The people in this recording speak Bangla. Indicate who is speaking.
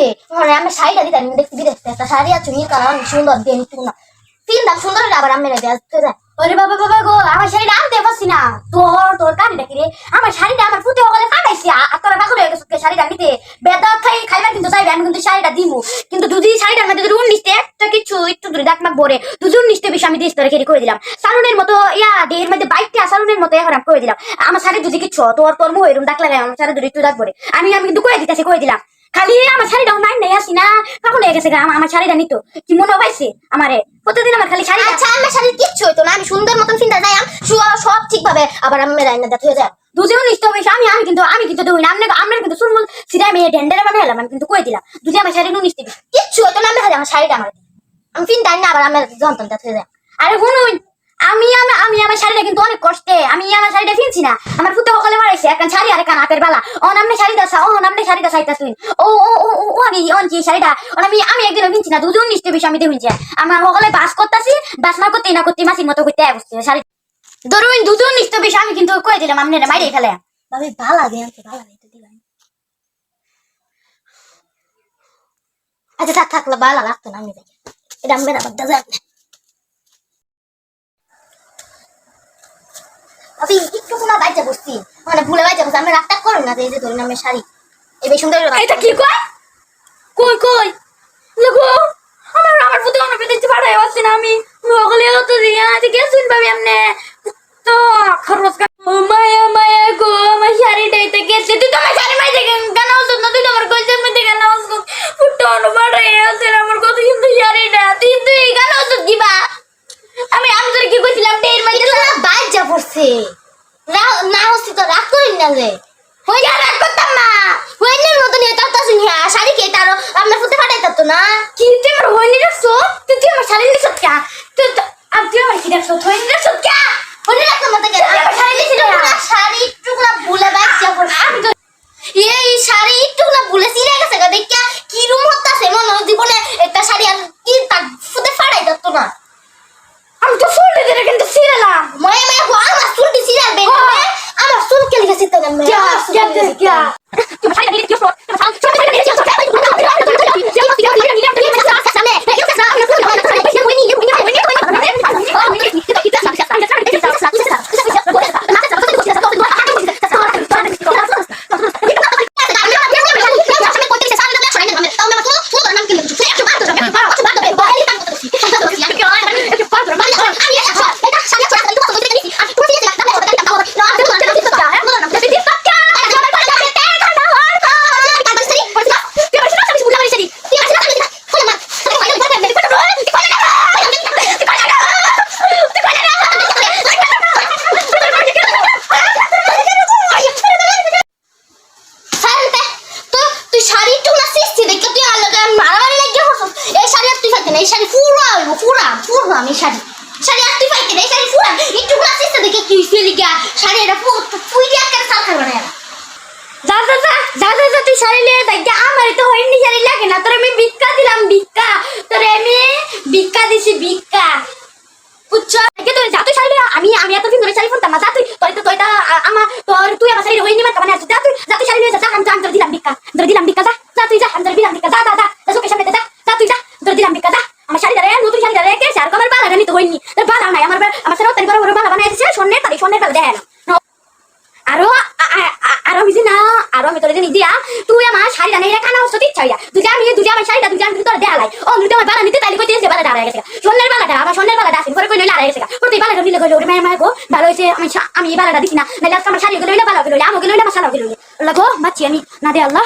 Speaker 1: পড়ছে মানে আমি শাড়িটা দিতাম বিদেশ একটা শাড়ি অনেক সুন্দর দিয়ে নিচ্ছি না তিন সুন্দর আবার আমি যায়।
Speaker 2: ওরে বাবা বাবা গো, আমার শাড়িটা আনতে পারছি না। তোর তোর রে। আমার শাড়িটা আমার পুঁতে ওখানে ফাটাইছি আর তোরা হয়ে গেছে শাড়িটা নিতে। বেদা খাই, খাইবার কিন্তু চাইবে, আমি কিন্তু শাড়িটা দিমু। কিন্তু যদি শাড়িটার মধ্যে যদি উনিশতে একটা কিছু, একটু দূরে দাগ মাক বরে দুজন উনিশতে বেশি আমি দিস তোরা খেয়ে করে দিলাম। সালুনের মতো, ইয়া এর মধ্যে বাইকটা সালুনের মতো এখন করে দিলাম। আমার শাড়ি যদি কিছু তোর তোর মুখ এরকম দাগ লাগাই আমার শাড়ি দূরে একটু দাগ বরে আমি আমি কিন্তু করে দিতেছি, করে দিলাম। খালি আমার শাড়িটা মাইন নেই আসি না। পাগল হয়ে গেছে আমার আমার শাড়িটা নিত। কি মনে পাইছে আমারে? প্রতিদিন আমার খালি শাড়ি
Speaker 1: আচ্ছা আমার শাড়ির কিচ্ছু হইতো না আমি সুন্দর মতন চিন্তা যাই সব ঠিকভাবে আবার আমি রান্না দেখতে হয়ে যায়।
Speaker 2: দুজন নিশ্চয় হয়েছে আমি আমি কিন্তু আমি কিন্তু দুই না। আমরা আমরা কিন্তু সুরমুল সিধা মেয়ে ডেন্ডারে বানাই এলাম আমি কিন্তু কই দিলাম। দুজি আমার শাড়ি নুন নিশ্চিত
Speaker 1: কিচ্ছু হইতো না আমি খালি আমার শাড়িটা আমার। আমি চিন্তা না আবার আমি যন্ত্রণ হয়ে যায়।
Speaker 2: আরে শুনুন আমি আমি আমি আমার শাড়িটা কিন্তু অনেক কষ্টে, আমি আমার শাড়িটা ফিনছি না। আমার ফুটে সকালে মারাইছে একটা শাড়ি আর একটা হাতের বালা। ও নামনে শাড়ি দাসা ও নামনে শাড়ি দাসা আইতা তুই ও ও ও ও অন কি শাড়িটা? ও আমি আমি একদিন ফিনছি না, দুজন নিশ্চয় বেশি আমি আমার সকালে বাস বাস না করতে না করতে মাসির মতো করতে বসছে শাড়ি। ধরুন, দুজন নিশ্চয় আমি কিন্তু কই দিলাম আপনি মাইরে ফেলে।
Speaker 1: আচ্ছা থাক থাকলে ভালো লাগতো না, আমি এটা আমি যাই একটু কোনো বাইচা বসছি মানে ভুলে বাইচা বসছি আমি রাগটা করো না এই যে ধরুন আমি শাড়ি। এই বেশ সুন্দর
Speaker 2: এটা কি কয়? কই কই? লাগো আমার আমার ফুটে অন্য পেতে পাড়াই আছে না আমি। সকলে তো দিয়া আছে কে শুন পাবি তো খরচ ও মায়া মায়া গো আমার শাড়িটা এটা গেছে। তুই তো শাড়ি মাই দেখে কেন আসছ না তুই তো কইছে আমি দেখে আসছ ফুটে অন্য আছে আমার কত কিন্তু শাড়িটা। তুই তুই কেন আসছ দিবা আমি আমি তোর কি কইছিলাম? টের মাইতে
Speaker 1: না বাইচা পড়ছে না হচ্ছে তো, রাগ করি না যে।
Speaker 2: হই যা রাগ করতাম না।
Speaker 1: ওইনের মতো নিয়ে শুনি হ্যাঁ শাড়ি কে তারও আপনার ফুটে ফাটাই তো না?
Speaker 2: কি তুই আমার হইনি রাখছো তুই আমার শাড়ি নিছ কে তুই আমার রাখছো কে
Speaker 1: হইনি রাখতো মতো কে
Speaker 2: তুই আমার শাড়ি নিয়েছিলি না?
Speaker 1: শাড়ি একটু না ভুলে বাইচা পড়ছে
Speaker 2: আমি তো
Speaker 1: এই শাড়ি একটু না ভুলে সিলে গেছে গা দেখিয়া কি রুম হতাছে মনে হয় জীবনে একটা শাড়ি আর কি তার ফুটে ফাটাই যাতো না
Speaker 2: আমি তো ফুল দিতে কিন্তু ছিলাম
Speaker 1: মায়া মায়া গো আমার চুলটি সিরাল বের হবে আমার চুল না সিস্তি দেখে তুই আর লাগে মারামারি লাগিয়ে হসস আমি শাড়ি। শাড়ি আর তুই ফাইতে
Speaker 2: লাগে না। তোর আমি ভিক্ষা দিলাম, ভিক্ষা। তোর আমি ভিক্ষা দিছি, ভিক্ষা। বুঝছ? তুই যা, তুই আমি আমি এত দিন ধরে শাড়ি পরতাম না। যা তুই তুই তো তুইটা আমার তোর, তুই আমার তোর দিলাম ভিক্ষা। তোর দিলাম ভিক্ষা যা যা তুই যা আমি তোর দিলাম ভিক্ষা যা যা যা যা চোখের সামনে যা যা তুই যা তোর দিলাম ভিক্ষা যা আমার শাড়ি দাঁড়ায় নতুন শাড়ি দাঁড়ায় কে আর আমার বালা জানি তো হয়নি তোর বালা নাই আমার বা- আমার সাথে তারি বড় বড় বালা বানাই দিছে স্বর্ণের তারি স্বর্ণের বালা দেয় না আরও আ- আ- না, আরও আমি তোর জানি দিয়া তুই আমার শাড়িটা নেই রেখা না সত্যি ইচ্ছা দুজা আমি দুটা আমার শাড়িটা দুজা আমি তোর দেয়ালাই ও, নৃত্য আমার বালা নিতে তাইলে কইতে যে বালা দাঁড়ায় গেছে স্বর্ণের বালাটা, আমার স্বর্ণের বালাটা আছে পরে কই লইলা দাঁড়ায় গেছে পরে তুই বালাটা ভালো হইছে আমি আমি এই বালাটা দিছি না। নাইলে আজকে আমার শাড়ি গেলো আমার শাড়ি গেলো আমার গেলো আমার শাড়ি গেলো। লাগো, মাছি আমি, না দে আল্লাহ।